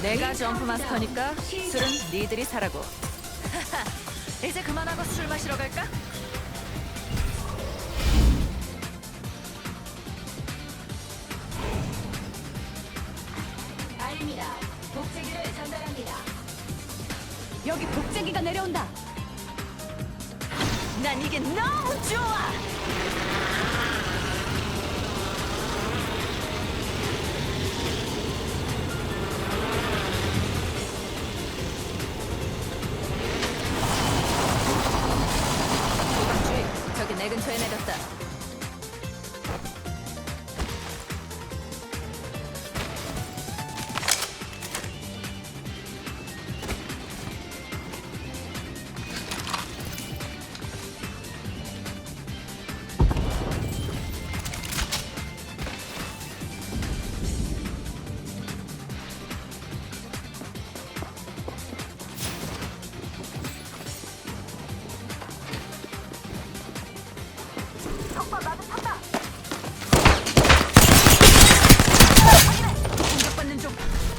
내가 점프 마스터니까 술은 니들이 사라고. 이제 그만하고 술 마시러 갈까? 알립니다. 복제기를 전달합니다. 여기 복제기가 내려온다. 난 이게 너무 좋아.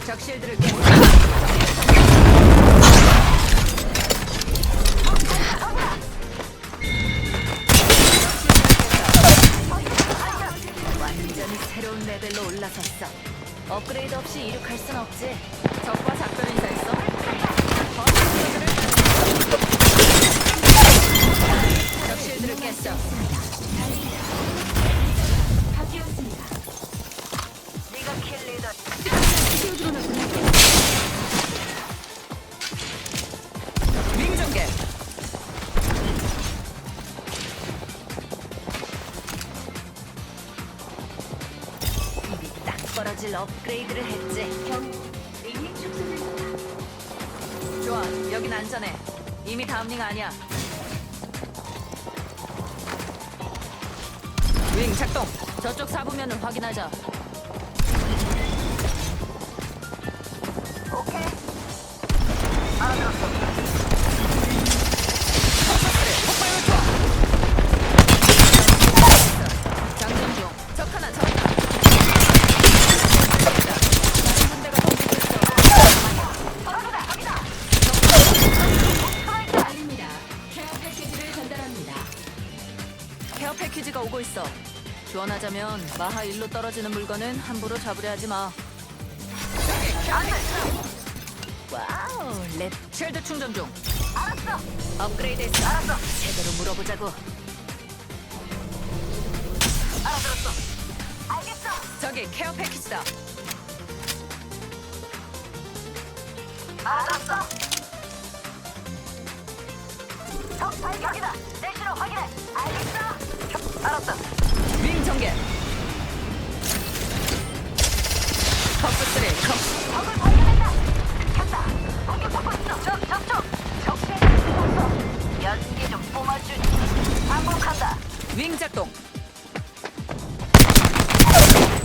적실들을 깨. 민정계. 입이 딱 벌어질 업그레이드를 했지. 링이 축소됩니다. 좋아, 여긴 안전해. 이미 다음 링 아니야. 윙 작동. 저쪽 사부면을 확인하자. 오케이. 알아들었어. 오고 있어. 주원하자면 마하 일로 떨어지는 물건은 함부로 잡으려 하지 마. 와우, 랩 쉴드 충전 중. 알았어. 업그레이드 했어. 알았어. 제대로 물어보자고. 알아들었어. 알겠어. 저기 케어 패키지다. 알았어. 적 발견이다. 내시로 확인해. 알겠어. 알았어. 윙 전개. 커프 쓰리 커프. 적을 발견했다. 간다. 공격받고 있어. 적, 적, 적. 적실을 쓰고 있어. 연기 좀 뿜어주니. 반복한다. 윙 작동.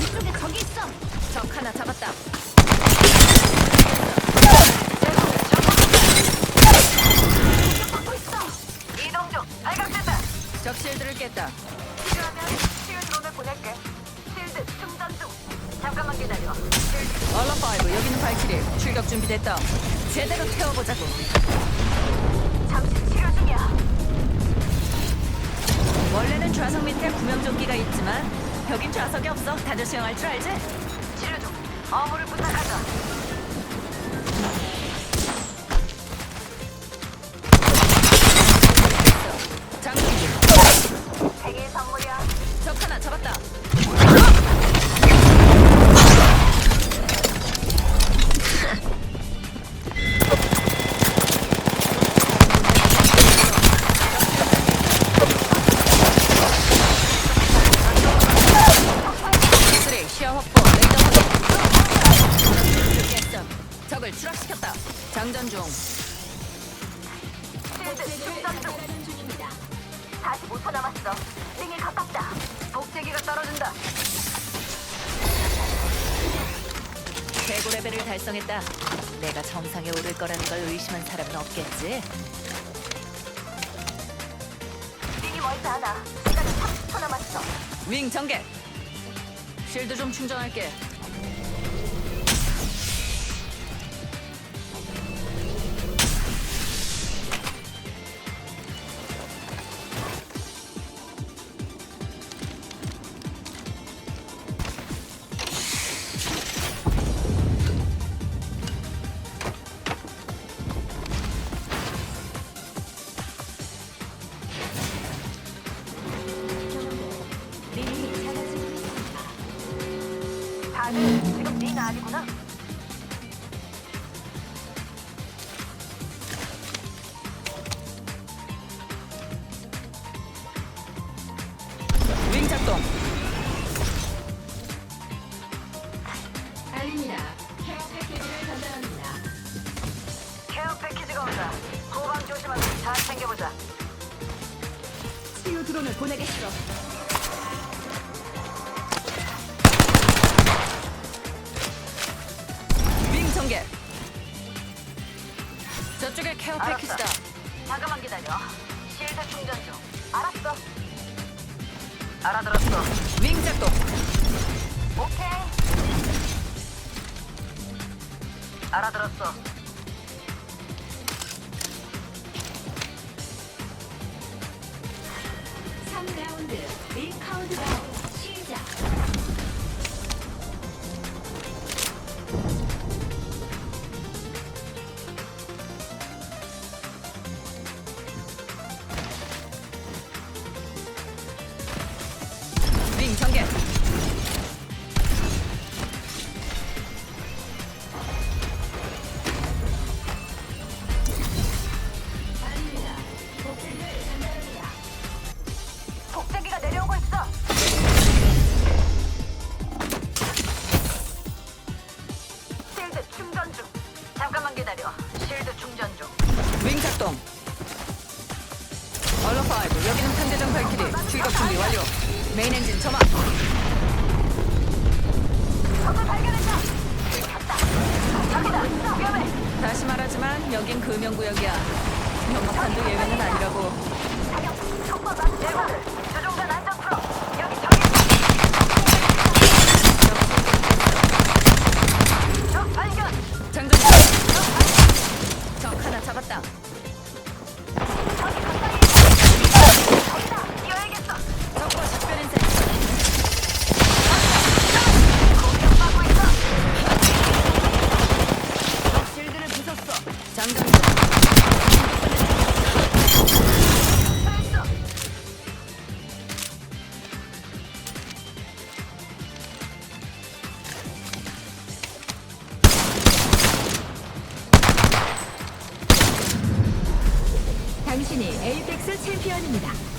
이쪽에 적이 있어. 적 하나 잡았다. 받고 있어. 이동 중. 발각됐다. 적 실드를 깼다. 원래는 좌석 밑에 구명조끼가 있지만 여긴 좌석이 없어. 다들 수영할 줄 알지? 치료 중. 어물을 부탁하자. 장전 중. 복제기를 전달하는 중입니다. 45초 남았어. 링이 가깝다. 복제기가 떨어진다. 최고 레벨을 달성했다. 내가 정상에 오를 거라는 걸 의심한 사람은 없겠지. 링이 멀지 않아. 시간이 30초 남았어. 윙 전개. 쉴드 좀 충전할게. 링 아니구나. 윙 작동. 알립니다. 케어 패키지를 전달합니다. 케어 패키지가 온다. 후방 조심하고 잘 챙겨보자. 치유 드론을 보내겠어. 케어 알았다. 패키지다. 잠깐만 기다려. 실드 충전 중. 알았어. 알아들었어. 윙 작동. 오케이. 알아들었어. 삼라운드링 카운트다운 당신이 에이펙스 챔피언입니다.